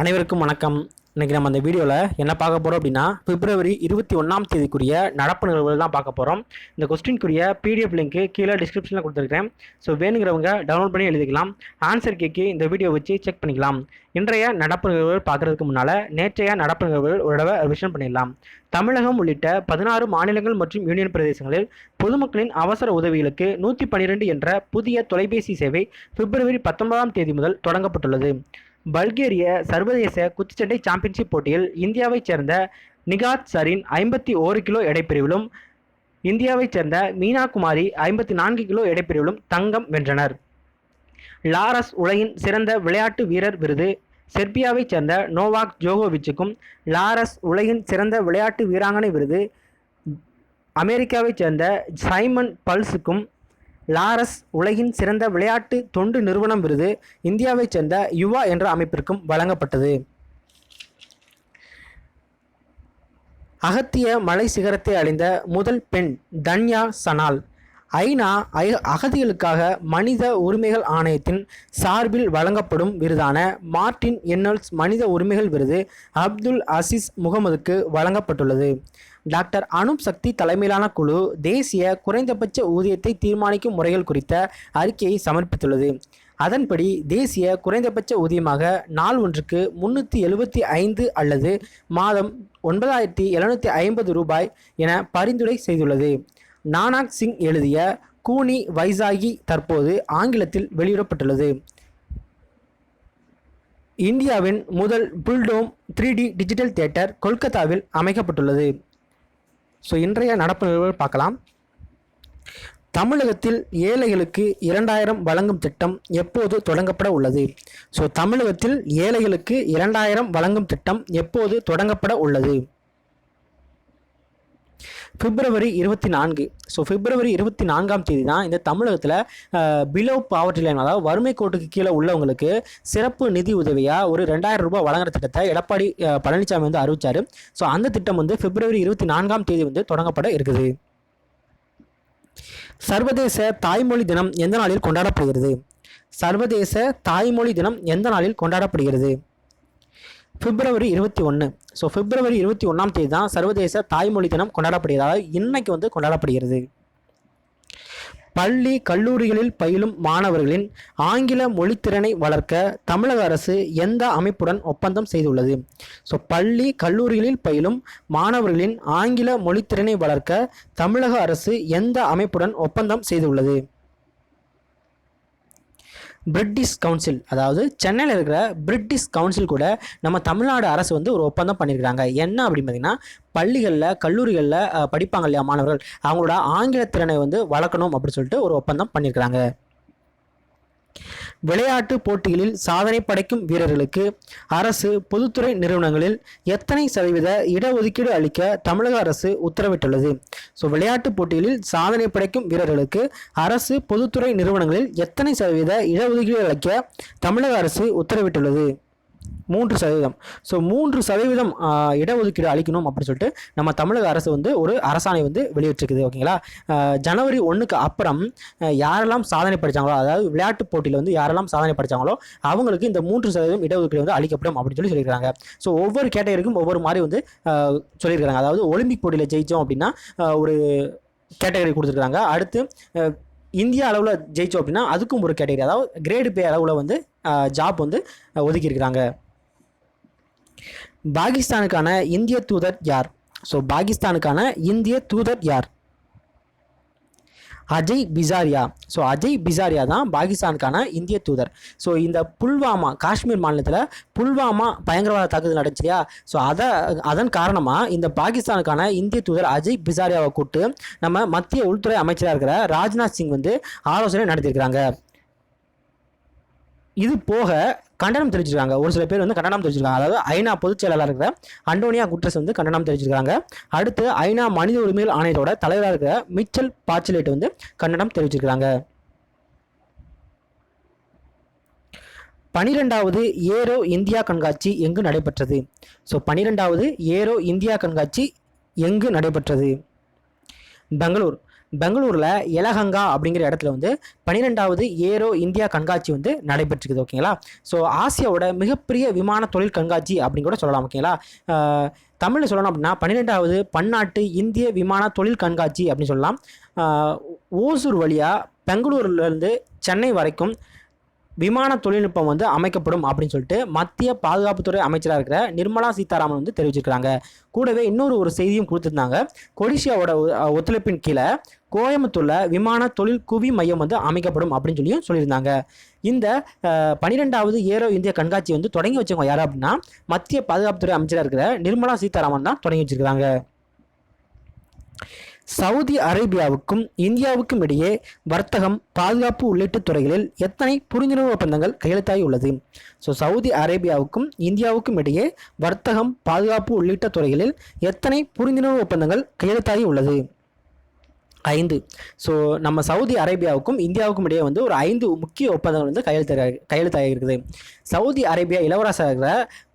அனைவருக்கும் வணக்கம். இன்றைக்கி நம்ம அந்த வீடியோவில் என்ன பார்க்க போகிறோம் அப்படின்னா பிப்ரவரி இருபத்தி ஒன்றாம் தேதிக்குரிய நடப்பு நிகழ்வுகள் தான் பார்க்க போகிறோம் இந்த கொஸ்டின்குரிய பிடிஎஃப் லிங்க்கு கீழே டிஸ்கிரிப்ஷனில் கொடுத்துருக்கேன் ஸோ வேணுங்கிறவங்க டவுன்லோட் பண்ணி எழுதிக்கலாம். ஆன்சர் கேக்கு இந்த வீடியோ வச்சு செக் பண்ணிக்கலாம். இன்றைய நடப்பு நிகழ்வுகள் பார்க்குறதுக்கு முன்னால் நேற்றைய நடப்பு நிகழ்வுகள் ஒரு தடவை ரிவிஷன் பண்ணிடலாம். தமிழகம் உள்ளிட்ட பதினாறு மாநிலங்கள் மற்றும் யூனியன் பிரதேசங்களில் பொதுமக்களின் அவசர உதவிகளுக்கு நூற்றி பன்னிரெண்டு என்ற புதிய தொலைபேசி சேவை பிப்ரவரி பத்தொன்பதாம் தேதி முதல் தொடங்கப்பட்டுள்ளது. பல்கேரிய சர்வதேச குத்துச்சண்டை சாம்பியன்ஷிப் போட்டியில் இந்தியாவைச் சேர்ந்த நிகாத் சரின் ஐம்பத்தி ஓரு கிலோ எடைப்பிரிவிலும் இந்தியாவைச் சேர்ந்த மீனா குமாரி ஐம்பத்தி நான்கு கிலோ எடைப்பிரிவிலும் தங்கம் வென்றனர். லாரஸ் உலகின் சிறந்த விளையாட்டு வீரர் விருது செர்பியாவைச் சேர்ந்த நோவாக் ஜோகோவிச்சுக்கும் லாரஸ் உலகின் சிறந்த விளையாட்டு வீராங்கனை விருது அமெரிக்காவைச் சேர்ந்த சைமன் பல்ஸுக்கும் லாரஸ் உலகின் சிறந்த விளையாட்டு தொண்டு நிறுவனம் விருது இந்தியாவைச் சேர்ந்த யுவா என்ற அமைப்பிற்கும் வழங்கப்பட்டது. அகத்திய மலை சிகரத்தை அடைந்த முதல் பெண் தன்யா சனால் ஐநா ஐ அகதிகளுக்காக மனித உரிமைகள் ஆணையத்தின் சார்பில் வழங்கப்படும் விருதான மார்ட்டின் என்னல்ஸ் மனித உரிமைகள் விருது அப்துல் அசீஸ் முகமதுக்கு வழங்கப்பட்டுள்ளது. டாக்டர் அனுப் சக்தி தலைமையிலான குழு தேசிய குறைந்தபட்ச ஊதியத்தை தீர்மானிக்கும் முறைகள் குறித்த அறிக்கையை சமர்ப்பித்துள்ளது. அதன்படி தேசிய குறைந்தபட்ச ஊதியமாக நாள் ஒன்றுக்கு முன்னூற்றி எழுபத்தி ஐந்து அல்லது மாதம் ஒன்பதாயிரத்தி எழுநூற்றி ஐம்பது ரூபாய் என பரிந்துரை செய்துள்ளது. நானாக் சிங் எழுதிய கூனி வைசாகி தற்போது ஆங்கிலத்தில் வெளியிடப்பட்டுள்ளது. இந்தியாவின் முதல் full dome three D digital theatre கொல்கத்தாவில் அமைக்கப்பட்டுள்ளது. ஸோ இன்றைய நடப்பு நிகழ்வுகள் பார்க்கலாம். தமிழகத்தில் ஏழைகளுக்கு இரண்டாயிரம் வழங்கும் திட்டம் எப்போது தொடங்கப்பட உள்ளது? ஸோ தமிழகத்தில் ஏழைகளுக்கு இரண்டாயிரம் வழங்கும் திட்டம் எப்போது தொடங்கப்பட உள்ளது? பிப்ரவரி இருபத்தி நான்கு. ஸோ பிப்ரவரி இருபத்தி நான்காம் தேதி தான் இந்த தமிழகத்தில் பிலோ பாவர்ட்டி லைன் அதாவது வறுமை கோட்டுக்கு கீழே உள்ளவங்களுக்கு சிறப்பு நிதி உதவியாக ஒரு ரெண்டாயிரம் ரூபாய் வழங்குற திட்டத்தை எடப்பாடி பழனிசாமி வந்து அறிவித்தார் ஸோ அந்த திட்டம் வந்து பிப்ரவரி இருபத்தி நான்காம் தேதி வந்து தொடங்கப்பட இருக்குது. சர்வதேச தாய்மொழி தினம் எந்த நாளில் கொண்டாடப்படுகிறது? சர்வதேச தாய்மொழி தினம் எந்த நாளில் கொண்டாடப்படுகிறது? பிப்ரவரி இருபத்தி ஒன்று ஸோ பிப்ரவரி இருபத்தி ஒன்றாம் தேதி தான் சர்வதேச தாய்மொழி தினம் கொண்டாடப்படுகிறது. அதாவது இன்னைக்கு வந்து கொண்டாடப்படுகிறது. பள்ளி கல்லூரிகளில் பயிலும் மாணவர்களின் ஆங்கில மொழித்திறனை வளர்க்க தமிழக அரசு எந்த அமைப்புடன் ஒப்பந்தம் செய்துள்ளது? ஸோ பள்ளி கல்லூரிகளில் பயிலும் மாணவர்களின் ஆங்கில மொழித்திறனை வளர்க்க தமிழக அரசு எந்த அமைப்புடன் ஒப்பந்தம் செய்துள்ளது? பிரிட்டிஷ் கவுன்சில் அதாவது சென்னையில் இருக்கிற பிரிட்டிஷ் கவுன்சில் கூட நம்ம தமிழ்நாடு அரசு வந்து ஒரு ஒப்பந்தம் பண்ணியிருக்கிறாங்க என்ன அப்படின்னு பார்த்தீங்கன்னா பள்ளிகளில் கல்லூரிகளில் படிப்பாங்க இல்லையா மாணவர்கள்? அவங்களோட ஆங்கில திறனை வந்து வளர்க்கணும் அப்படின்னு சொல்லிட்டு ஒரு ஒப்பந்தம் பண்ணியிருக்கிறாங்க விளையாட்டு போட்டிகளில் சாதனை படைக்கும் வீரர்களுக்கு அரசு பொதுத்துறை நிறுவனங்களில் எத்தனை சதவீத இடஒதுக்கீடு அளிக்க தமிழக அரசு உத்தரவிட்டுள்ளது? ஸோ விளையாட்டு போட்டிகளில் சாதனை படைக்கும் வீரர்களுக்கு அரசு பொதுத்துறை நிறுவனங்களில் எத்தனை சதவீத இடஒதுக்கீடு அளிக்க தமிழக அரசு உத்தரவிட்டுள்ளது? மூன்று சதவீதம். ஸோ மூன்று சதவீதம் இடஒதுக்கீடு அளிக்கணும் அப்படின்னு சொல்லிட்டு நம்ம தமிழக அரசு வந்து ஒரு அரசாணை வந்து வெளியிட்டிருக்குது ஓகேங்களா? ஜனவரி ஒன்றுக்கு அப்புறம் யாரெல்லாம் சாதனை படித்தாங்களோ அதாவது விளையாட்டு போட்டியில் வந்து யாரெல்லாம் சாதனை படித்தாங்களோ அவங்களுக்கு இந்த மூன்று சதவீதம் இடஒதுக்கீடு வந்து அளிக்கப்படும் அப்படின்னு சொல்லி சொல்லியிருக்காங்க. ஸோ ஒவ்வொரு கேட்டகரிக்கும் ஒவ்வொரு மாதிரி வந்து சொல்லியிருக்காங்க. அதாவது ஒலிம்பிக் போட்டியில் ஜெயித்தோம் அப்படின்னா ஒரு கேட்டகரி கொடுத்துருக்காங்க. அடுத்து இந்தியா அளவில் ஜெயிச்சோம் அப்படின்னா அதுக்கும் ஒரு கேட்டகரி அதாவது கிரேடு பே அளவில் வந்து ஜாப் வந்து ஒதுக்கியிருக்கிறாங்க. பாகிஸ்தானுக்கான இந்திய தூதர் யார்? ஸோ பாகிஸ்தானுக்கான இந்திய தூதர் யார்? அஜய் பிசாரியா. ஸோ அஜய் பிசாரியா தான் பாகிஸ்தானுக்கான இந்திய தூதர். ஸோ இந்த புல்வாமா காஷ்மீர் மாநிலத்தில் புல்வாமா பயங்கரவாத தாக்குதல் நடந்துச்சு இல்லையா ஸோ அதை அதன் காரணமாக இந்த பாகிஸ்தானுக்கான இந்திய தூதர் அஜய் பிசாரியாவை கூப்பிட்டு நம்ம மத்திய உள்துறை அமைச்சராக இருக்கிற ராஜ்நாத் சிங் வந்து ஆலோசனை நடத்தியிருக்கிறாங்க. இது போக கண்டனம் தெரிவிச்சிருக்காங்க. ஒரு சில பேர் வந்து கண்டனம் தெரிவிச்சிருக்காங்க. அதாவது ஐநா பொதுச் செயலாளர் இருக்கிற அண்டோனியா குட்ரஸ் வந்து கண்டனம் தெரிவிச்சிருக்காங்க. அடுத்து ஐநா மனித உரிமைகள் ஆணையத்தோட தலைவராக இருக்கிற மிச்சல் பாச்சலேட் வந்து கண்டனம் தெரிவிச்சிருக்காங்க. பனிரெண்டாவது ஏரோ இந்தியா கண்காட்சி எங்கு நடைபெற்றது? ஸோ பனிரெண்டாவது ஏரோ இந்தியா கண்காட்சி எங்கு நடைபெற்றது? பெங்களூர். பெங்களூரில் எலகங்கா அப்படிங்கிற இடத்துல வந்து பன்னிரெண்டாவது ஏரோ இந்தியா கண்காட்சி வந்து நடைபெற்றிருக்குது ஓகேங்களா? ஸோ ஆசியாவோட மிகப்பெரிய விமான தொழில் கண்காட்சி அப்படின்னு கூட சொல்லலாம் ஓகேங்களா? தமிழில் சொல்லணும் அப்படின்னா பன்னிரெண்டாவது பன்னாட்டு இந்திய விமான தொழில் கண்காட்சி அப்படின்னு சொல்லலாம். ஓசூர் வழியாக பெங்களூர்லேருந்து சென்னை வரைக்கும் விமான தொழில்நுட்பம் வந்து அமைக்கப்படும் அப்படின்னு சொல்லிட்டு மத்திய பாதுகாப்புத்துறை அமைச்சராக இருக்கிற நிர்மலா சீதாராமன் வந்து தெரிவிச்சிருக்கிறாங்க. கூடவே இன்னொரு ஒரு செய்தியும் கொடுத்துருந்தாங்க. கொடிஷியாவோட ஒத்துழைப்பின் கீழே கோயம்புத்தூரில் விமான தொழில் குவி மையம் வந்து அமைக்கப்படும் அப்படின்னு சொல்லியும் சொல்லியிருந்தாங்க. இந்த பனிரெண்டாவது பன்னிரெண்டாவது ஏரோ இந்திய கண்காட்சி வந்து தொடங்கி வச்சவங்க யார் அப்படின்னா மத்திய பாதுகாப்புத்துறை அமைச்சராக இருக்கிற நிர்மலா சீதாராமன் தான் தொடங்கி வச்சிருக்கிறாங்க. சவுதி அரேபியாவுக்கும் இந்தியாவுக்கும் இடையே வர்த்தகம் பாதுகாப்பு உள்ளிட்ட துறைகளில் எத்தனை புரிந்துணர்வு ஒப்பந்தங்கள் கையெழுத்தாகி உள்ளது ஸோ சவுதி அரேபியாவுக்கும் இந்தியாவுக்கும் இடையே வர்த்தகம் பாதுகாப்பு உள்ளிட்ட துறைகளில் எத்தனை புரிந்துணர்வு ஒப்பந்தங்கள் கையெழுத்தாகி உள்ளது ஐந்து. ஸோ நம்ம சவுதி அரேபியாவுக்கும் இந்தியாவுக்கும் இடையே வந்து ஒரு ஐந்து முக்கிய ஒப்பந்தங்கள் வந்து கையெழுத்த கையெழுத்தாகி இருக்குது சவுதி அரேபியா இளவரசர்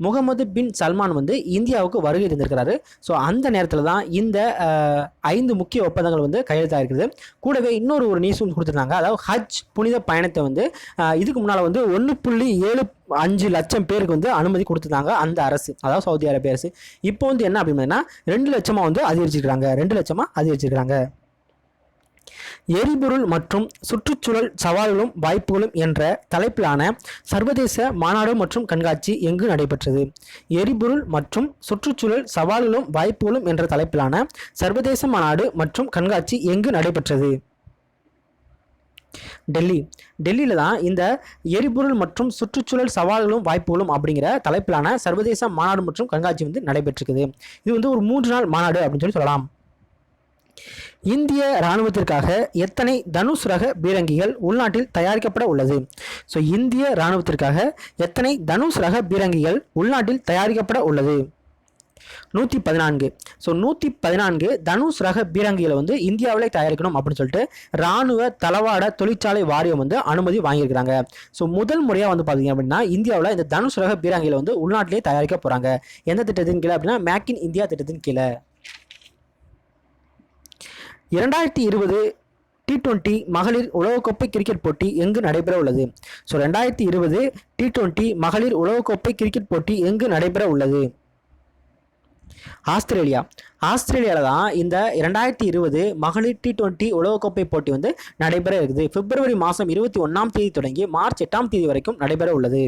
முகமது பின் சல்மான் வந்து இந்தியாவுக்கு வருகை இருந்திருக்கிறாரு ஸோ அந்த நேரத்தில் தான் இந்த ஐந்து முக்கிய ஒப்பந்தங்கள் வந்து கையெழுத்தாகிருக்குது கூடவே இன்னொரு ஒரு நியூஸும் கொடுத்துருந்தாங்க. அதாவது ஹஜ் புனித பயணத்தை வந்து இதுக்கு முன்னால் வந்து ஒன்று புள்ளி ஏழு அஞ்சு லட்சம் பேருக்கு வந்து அனுமதி கொடுத்துருந்தாங்க அந்த அரசு. அதாவது சவுதி அரேபிய அரசு. இப்போ வந்து என்ன அப்படின்னா ரெண்டு லட்சமாக வந்து அதிகரிச்சிருக்கிறாங்க. ரெண்டு லட்சமாக அதிகரிச்சிருக்கிறாங்க. எரிபொருள் மற்றும் சுற்றுச்சூழல் சவால்களும் வாய்ப்புகளும் என்ற தலைப்பிலான சர்வதேச மாநாடு மற்றும் கண்காட்சி எங்கு நடைபெற்றது? எரிபொருள் மற்றும் சுற்றுச்சூழல் சவால்களும் வாய்ப்புகளும் என்ற தலைப்பிலான சர்வதேச மாநாடு மற்றும் கண்காட்சி எங்கு நடைபெற்றது? டெல்லி. டெல்லியில் தான் இந்த எரிபொருள் மற்றும் சுற்றுச்சூழல் சவால்களும் வாய்ப்புகளும் அப்படிங்கிற தலைப்பிலான சர்வதேச மாநாடு மற்றும் கண்காட்சி வந்து நடைபெற்றிருக்குது. இது வந்து ஒரு மூன்று நாள் மாநாடு அப்படின்னு சொல்லி சொல்லலாம். இந்திய இராணுவத்திற்காக எத்தனை தனுஷ் ரக பீரங்கிகள் உள்நாட்டில் தயாரிக்கப்பட உள்ளது? ஸோ இந்திய இராணுவத்திற்காக எத்தனை தனுஷ் ரக பீரங்கிகள் உள்நாட்டில் தயாரிக்கப்பட உள்ளது? நூற்றி பதினான்கு. ஸோ நூற்றி பதினான்கு தனுஷ் ரக பீரங்கிகளை வந்து இந்தியாவிலே தயாரிக்கணும் அப்படின்னு சொல்லிட்டு இராணுவ தளவாட தொழிற்சாலை வாரியம் வந்து அனுமதி வாங்கியிருக்கிறாங்க. ஸோ முதல் முறையாக வந்து பார்த்தீங்க அப்படின்னா இந்தியாவில் இந்த தனுஷ் ரக பீரங்கிகளை வந்து உள்நாட்டிலே தயாரிக்க போகிறாங்க எந்த திட்டத்தின் கீழே அப்படின்னா மேக் இன் இந்தியா திட்டத்தின் கீழே. இரண்டாயிரத்தி இருபது டி டுவெண்ட்டி மகளிர் உலகக்கோப்பை கிரிக்கெட் போட்டி எங்கு நடைபெற உள்ளது ஸோ ரெண்டாயிரத்தி இருபது டி டுவெண்ட்டி மகளிர் உலகக்கோப்பை கிரிக்கெட் போட்டி எங்கு நடைபெற உள்ளது ஆஸ்திரேலியா. ஆஸ்திரேலியாவில் தான் இந்த இரண்டாயிரத்தி இருபது மகளிர் டி டுவெண்ட்டி உலகக்கோப்பை போட்டி வந்து நடைபெற இருக்குது. பிப்ரவரி மாதம் இருபத்தி ஒன்றாம் தேதி தொடங்கி மார்ச் எட்டாம் தேதி வரைக்கும் நடைபெற உள்ளது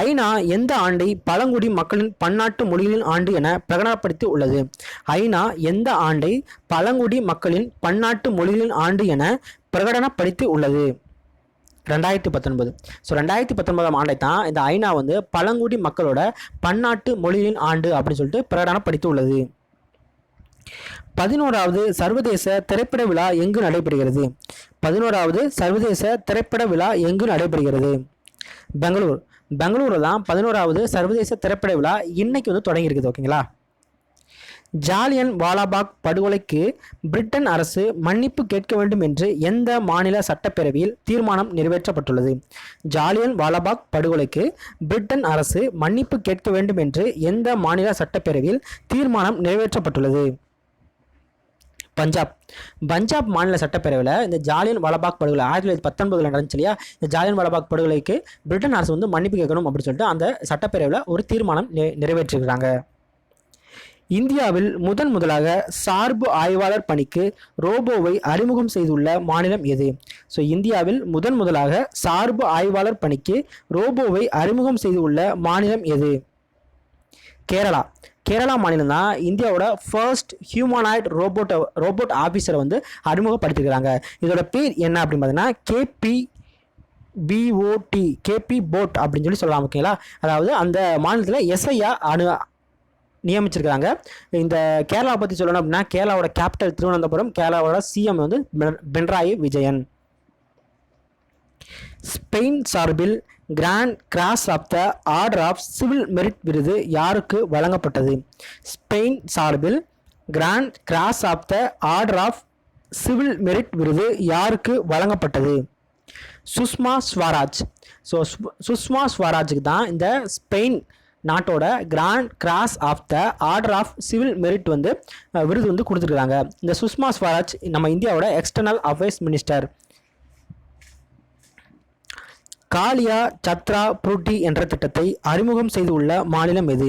ஐநா எந்த ஆண்டை பழங்குடி மக்களின் பன்னாட்டு மொழிகளின் ஆண்டு என பிரகடனப்படுத்தி உள்ளது? ஐநா எந்த ஆண்டை பழங்குடி மக்களின் பன்னாட்டு மொழிகளின் ஆண்டு என பிரகடனப்படுத்தி உள்ளது? ரெண்டாயிரத்தி பத்தொன்பது. ஸோ ரெண்டாயிரத்தி பத்தொன்பதாம் ஆண்டை தான் இந்த ஐநா வந்து பழங்குடி மக்களோட பன்னாட்டு மொழிகளின் ஆண்டு அப்படின்னு சொல்லிட்டு பிரகடனப்படுத்தி உள்ளது. பதினோராவது சர்வதேச திரைப்பட விழா எங்கு நடைபெறுகிறது? பதினோராவது சர்வதேச திரைப்பட விழா எங்கு நடைபெறுகிறது? பெங்களூர். பெங்களூரில் தான் பதினோராவது சர்வதேச திரைப்பட விழா இன்னைக்கு வந்து தொடங்கியிருக்குது ஓகேங்களா? ஜாலியன் வாலாபாக் படுகொலைக்கு பிரிட்டன் அரசு மன்னிப்பு கேட்க வேண்டும் என்று எந்த மாநில சட்டப்பேரவையில் தீர்மானம் நிறைவேற்றப்பட்டுள்ளது? ஜாலியன் வாலாபாக் படுகொலைக்கு பிரிட்டன் அரசு மன்னிப்பு கேட்க வேண்டும் என்று எந்த மாநில சட்டப்பேரவையில் தீர்மானம் நிறைவேற்றப்பட்டுள்ளது? பஞ்சாப். பஞ்சாப் மாநில சட்டப்பேரவையில் இந்த ஜாலியன் வாலாபாக் படுகொலை ஆயிரத்தி தொள்ளாயிரத்தி பத்தொன்பதில் நடந்துச்சு இல்லையா? இந்த ஜாலியன் வாலாபாக் படுகொலைக்கு பிரிட்டன் அரசு வந்து மன்னிப்பு கேட்கணும் அப்படின்னு சொல்லிட்டு அந்த சட்டப்பேரவையில் ஒரு தீர்மானம் நிறைவேற்றிருக்கிறாங்க. இந்தியாவில் முதன் முதலாக சார்பு ஆய்வாளர் பணிக்கு ரோபோவை அறிமுகம் செய்துள்ள மாநிலம் எது? ஸோ இந்தியாவில் முதன் முதலாக சார்பு ஆய்வாளர் பணிக்கு ரோபோவை அறிமுகம் செய்துள்ள மாநிலம் எது? கேரளா. கேரளா மாநிலம் தான் இந்தியாவோட ஃபர்ஸ்ட் ஹியூமனாய்ட் ரோபோட் ரோபோட் ஆஃபீஸரை வந்து அறிமுகப்படுத்திருக்கிறாங்க. இதோட பேர் என்ன அப்படின்னு பார்த்தீங்கன்னா கேபி பிஓடி கேபி போட் அப்படின்னு சொல்லி சொல்லலாம் ஓகேங்களா அதாவது அந்த மாநிலத்தில் எஸ்ஐயா அணு நியமிச்சிருக்காங்க இந்த கேரளாவை பற்றி சொல்லணும் அப்படின்னா கேரளாவோட கேபிட்டல் திருவனந்தபுரம் கேரளாவோட சிஎம் வந்து பென்- பினராயி விஜயன். ஸ்பெயின் சார்பில் grand cross of the order of civil merit விருது யாருக்கு வழங்கப்பட்டது? ஸ்பெயின் சார்பில் grand cross of the order of civil merit விருது யாருக்கு வழங்கப்பட்டது? சுஷ்மா ஸ்வராஜ். ஸோ சுஷ்மா ஸ்வராஜுக்கு தான் இந்த ஸ்பெயின் நாட்டோட grand cross of the order of civil merit வந்து விருது வந்து கொடுத்துருக்காங்க. இந்த சுஷ்மா ஸ்வராஜ் நம்ம இந்தியாவோட எக்ஸ்டர்னல் அஃபேர்ஸ் மினிஸ்டர் காலியா சத்ரா புருட்டி என்ற திட்டத்தை அறிமுகம் செய்துள்ள மாநிலம் எது?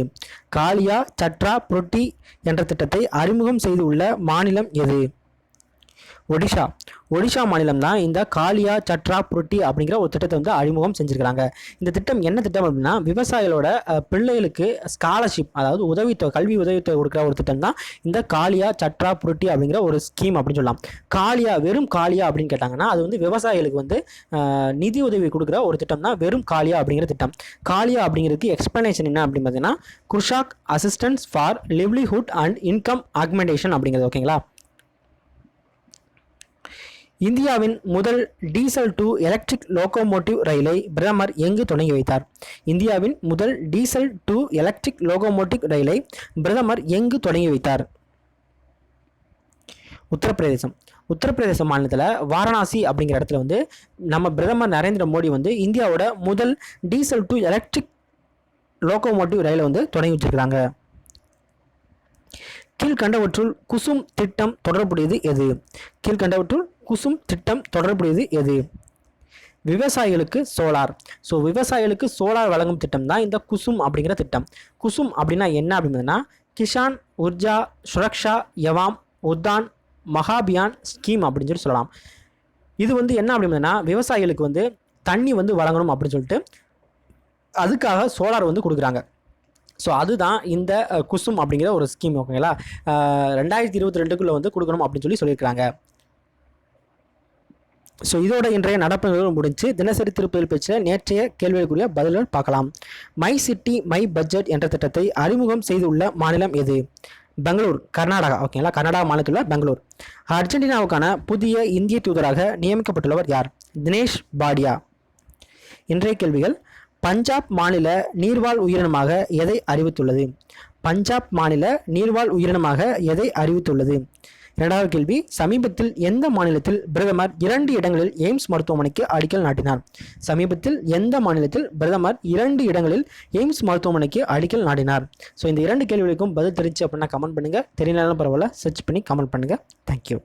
காலியா சத்ரா புருட்டி என்ற திட்டத்தை அறிமுகம் செய்துள்ள மாநிலம் எது? ஒடிஷா. ஒடிஷா மாநிலம் தான் இந்த காலியா சட்ரா புருட்டி அப்படிங்கிற ஒரு திட்டத்தை வந்து அறிமுகம் செஞ்சுருக்காங்க இந்த திட்டம் என்ன திட்டம் அப்படின்னா விவசாயிகளோட பிள்ளைகளுக்கு ஸ்காலர்ஷிப் அதாவது உதவித்தொகை கல்வி உதவித்தொகை கொடுக்குற ஒரு திட்டம் தான் இந்த காலியா சட்ரா புருட்டி அப்படிங்கிற ஒரு ஸ்கீம் அப்படின்னு சொல்லலாம். காலியா வெறும் காலியா அப்படின்னு கேட்டாங்கன்னா அது வந்து விவசாயிகளுக்கு வந்து நிதி உதவி கொடுக்குற ஒரு திட்டம் தான் வெறும் காலியா அப்படிங்கிற திட்டம். காலியா அப்படிங்கிறதுக்கு எக்ஸ்பிளனேஷன் என்ன அப்படின்னு பார்த்தீங்கன்னா Krushak assistance for livelihood and income augmentation அப்படிங்கிறது ஓகேங்களா இந்தியாவின் முதல் டீசல் டு எலக்ட்ரிக் லோகோமோட்டிவ் ரயிலை பிரதமர் எங்கு தொடங்கி வைத்தார்? இந்தியாவின் முதல் டீசல் டு எலக்ட்ரிக் லோகோமோட்டிவ் ரயிலை பிரதமர் எங்கு தொடங்கி வைத்தார்? உத்தரப்பிரதேசம். உத்தரப்பிரதேச மாநிலத்தில் வாரணாசி அப்படிங்கிற இடத்துல வந்து நம்ம பிரதமர் நரேந்திர மோடி வந்து இந்தியாவோட முதல் டீசல் டு எலக்ட்ரிக் லோகோமோட்டிவ் ரயிலை வந்து தொடங்கி வச்சிருக்கிறாங்க. கீழ்கண்டவற்றுள் குசும் திட்டம் தொடர்புடையது எது? கீழ்கண்டவற்றுள் குசும் திட்டம் தொடர்புடையது எது? விவசாயிகளுக்கு சோலார். ஸோ விவசாயிகளுக்கு சோலார் வழங்கும் திட்டம் தான் இந்த குசும் அப்படிங்கிற திட்டம். குசும் அப்படின்னா என்ன அப்படின்னா கிஷான் உர்ஜா சுரக்ஷா யவாம் உத்தான் மகாபியான் ஸ்கீம் அப்படின்னு சொல்லி சொல்லலாம். இது வந்து என்ன அப்படின்னா விவசாயிகளுக்கு வந்து தண்ணி வந்து வழங்கணும் அப்படின்னு சொல்லிட்டு அதுக்காக சோலார் வந்து கொடுக்குறாங்க. ஸோ அதுதான் இந்த குசும் அப்படிங்கிற ஒரு ஸ்கீம் ஓகேங்களா? ரெண்டாயிரத்தி இருபத்தி ரெண்டுக்குள்ளே வந்து கொடுக்கணும் அப்படின்னு சொல்லி சொல்லியிருக்காங்க ஸோ இதோட இன்றைய நடப்பு நிகழ்வு முடிஞ்சு தினசரி திருப்பதில் பெற்ற நேற்றைய கேள்விகளுக்குரிய பதில்கள் பார்க்கலாம். மை சிட்டி மை பட்ஜெட் என்ற திட்டத்தை அறிமுகம் செய்துள்ள மாநிலம் எது? பெங்களூர் கர்நாடகா. ஓகேங்களா கர்நாடகா மாநிலத்தில் உள்ள பெங்களூர். அர்ஜென்டினாவுக்கான புதிய இந்திய தூதராக நியமிக்கப்பட்டுள்ளவர் யார்? தினேஷ் பாடியா. இன்றைய கேள்விகள் பஞ்சாப் மாநில நீர்வாழ் உயிரினமாக எதை அறிவித்துள்ளது? பஞ்சாப் மாநில நீர்வாழ் உயிரினமாக எதை அறிவித்துள்ளது? இரண்டாவது கேள்வி சமீபத்தில் எந்த மாநிலத்தில் பிரதமர் இரண்டு இடங்களில் எய்ம்ஸ் மருத்துவமனைக்கு அடிக்கல் நாட்டினார்? சமீபத்தில் எந்த மாநிலத்தில் பிரதமர் இரண்டு இடங்களில் எய்ம்ஸ் மருத்துவமனைக்கு அடிக்கல் நாட்டினார்? ஸோ இந்த இரண்டு கேள்விகளுக்கும் பதில் தெரிஞ்சு அப்படின்னா கமெண்ட் பண்ணுங்கள் தெரியலனாலும் பரவாயில்ல. சர்ச் பண்ணி கமெண்ட் பண்ணுங்கள் தேங்க்யூ